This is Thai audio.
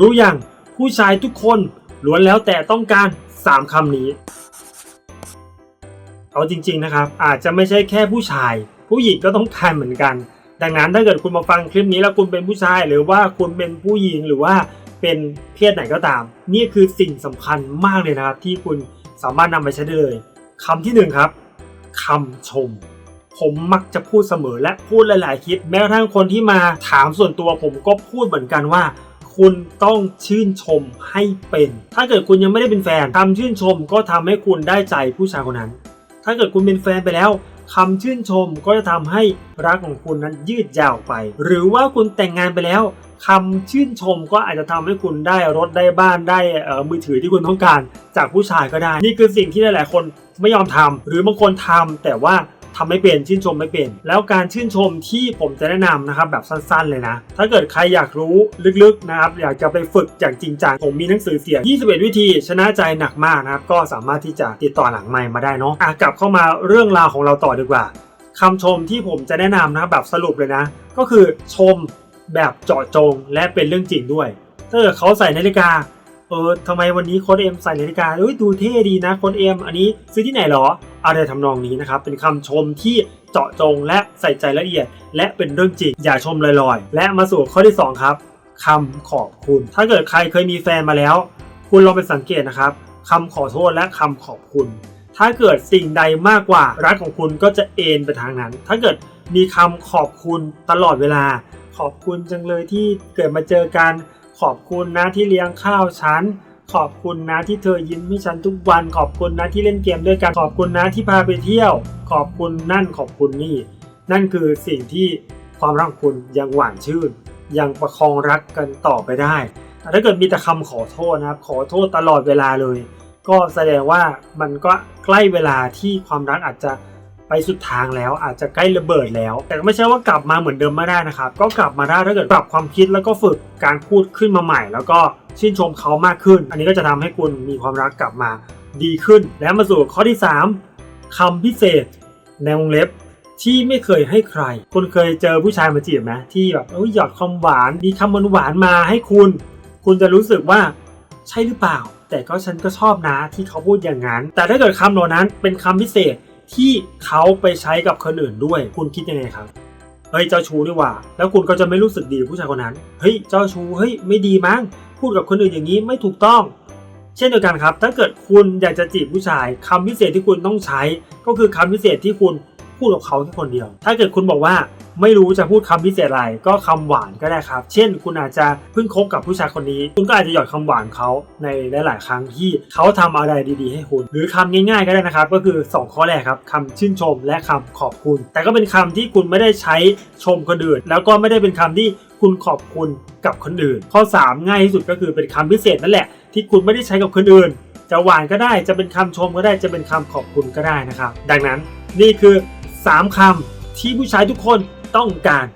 รู้อย่างผู้ชายทุกคนล้วนแล้วแต่ต้องการ 3คำนี้ เอาจริง ๆนะครับ อาจจะไม่ใช่แค่ผู้ชาย ผู้หญิงก็ต้องการเหมือนกัน ดังนั้นถ้าเกิดคุณมาฟังคลิปนี้แล้วคุณเป็นผู้ชาย หรือว่าคุณเป็นผู้หญิงหรือว่าเป็นเพศไหนก็ตาม นี่คือสิ่งสำคัญมากเลยนะครับ ที่คุณสามารถนำไปใช้ได้เลยคำที่หนึ่งครับคำชม ผมมักจะพูดเสมอและพูดหลาย ๆ คลิป แม้กระทั่งคนที่มาถามส่วนตัวผมก็พูดเหมือนกันว่า คุณต้องชื่นชมให้เป็น ถ้าเกิดคุณยังไม่ได้เป็นแฟนคำชื่นชมก็ทำให้คุณได้ใจผู้ชายคนนั้น ถ้าเกิดคุณเป็นแฟนไปแล้วคำชื่นชมก็จะทำให้รักของคุณนั้นยืดยาวไป หรือว่าคุณแต่งงานไปแล้วคำชื่นชมก็อาจจะทำให้คุณได้รถได้บ้านได้เอ่อมือถือที่คุณต้องการจากผู้ชายก็ได้ นี่คือสิ่งที่หลาย ๆ คนไม่ยอมทำหรือบางคนทำแต่ว่า ทำไม่เป็นชื่นชมไม่เป็น แล้วการชื่นชมที่ผมจะแนะนำนะครับแบบสั้นๆเลยนะ ถ้าเกิดใครอยากรู้ลึกๆนะครับอยากจะไปฝึกอย่างจริงจังผมมีหนังสือเสียง 21 วิธีชนะใจหนักมากนะครับก็สามารถที่จะติดต่อหลังไมค์มาได้เนาะอะกลับเข้ามาเรื่องราวของเราต่อดีกว่าคำชมที่ผมจะแนะนำนะครับแบบสรุปเลยนะ ก็คือชมแบบเจาะจงและเป็นเรื่องจริงด้วย ถ้าเกิดเขาใส่นาฬิกาเออทำไมวันนี้โค้ดเอ็มใส่นาฬิกาเอ้ยดูเท่ดีนะโค้ดเอ็มอันนี้ซื้อที่ไหนหรอ อะไรทำนองนี้นะครับ เป็นคำชมที่เจาะจงและใส่ใจละเอียด และเป็นเรื่องจริงอย่าชมลอยๆ และมาสู่ข้อที่ 2 ครับคำขอบคุณ ถ้าเกิดใครเคยมีแฟนมาแล้ว คุณลองไปสังเกตนะครับคำขอโทษและคำขอบคุณ ถ้าเกิดสิ่งใดมากกว่ารักของคุณก็จะเอ็นไปทางนั้น ถ้าเกิดมีคำขอบคุณตลอดเวลา ขอบคุณจังเลยที่เกิดมาเจอกันขอบคุณนะที่เลี้ยงข้าวฉัน ขอบคุณนะที่เธอยิ้มให้ฉันทุกวัน ขอบคุณนะที่เล่นเกมด้วยกัน ขอบคุณนะที่พาไปเที่ยว ขอบคุณนั่นขอบคุณนี่ นั่นคือสิ่งที่ความรักคุณยังหวานชื่น ยังประคองรักกันต่อไปได้ แต่ถ้าเกิดมีแต่คำขอโทษนะครับ ขอโทษตลอดเวลาเลย ก็แสดงว่ามันก็ใกล้เวลาที่ความรักอาจจะไปสุดทางแล้วอาจจะใกล้ระเบิดแล้ว แต่ก็ไม่ใช่ว่ากลับมาเหมือนเดิมไม่ได้นะครับ ก็กลับมาได้ถ้าเกิดปรับความคิดแล้วก็ฝึกการพูดขึ้นมาใหม่ แล้วก็ ชื่นชมเขามากขึ้น อันนี้ก็จะทำให้คุณมีความรักกลับมาดีขึ้น แล้วมาสู่ข้อที่ 3คำพิเศษในวงเล็บที่ไม่เคยให้ใคร คุณเคยเจอผู้ชายมาจีบไหมที่แบบเอ้ยหยอดคำหวาน มีคำหวานมาให้คุณ คุณจะรู้สึกว่าใช่หรือเปล่า แต่ก็ฉันก็ชอบนะที่เขาพูดอย่างนั้น แต่ถ้าเกิดคำเหล่านั้นเป็นคำพิเศษที่เขาไปใช้กับคนอื่นด้วย คุณคิดยังไงครับ ฮ้ยเจ้าชู้ดีกว่า แล้วคุณก็จะไม่รู้สึกดีผู้ชายคนนั้น เฮ้ยเจ้าชู้เฮ้ยไม่ดีมั้งพูดกับคนอื่นอย่างนี้ไม่ถูกต้อง เช่นเดียวกันครับ ถ้าเกิดคุณอยากจะจีบผู้ชายคำพิเศษที่คุณต้องใช้ ก็คือคำพิเศษที่คุณพูดกับเขาแค่คนเดียว ถ้าเกิดคุณบอกว่า ไม่รู้จะพูดคำพิเศษอะไรก็คำหวานก็ได้ครับ เช่น คุณอาจจะเพิ่งคบกับผู้ชายคนนี้ คุณก็อาจจะหยอดคำหวานเขาในหลาย ๆ ครั้งที่เขาทำอะไรดีๆ ให้คุณ หรือคำง่าย ๆ ก็ได้นะครับ ก็คือ 2 ข้อแรกครับคำชื่นชมและคำขอบคุณ แต่ก็เป็นคำที่คุณไม่ได้ใช้ชมคนอื่น แล้วก็ไม่ได้เป็นคำที่คุณขอบคุณกับคนอื่น ข้อ 3 ง่ายที่สุดก็คือเป็นคำพิเศษนั่นแหละ ที่คุณไม่ได้ใช้กับคนอื่น จะหวานก็ได้จะเป็นคำชมก็ได้จะเป็นคำขอบคุณก็ได้นะครับ ดังนั้นนี่คือ 3คำที่ผู้ชายทุกคน ต้องการ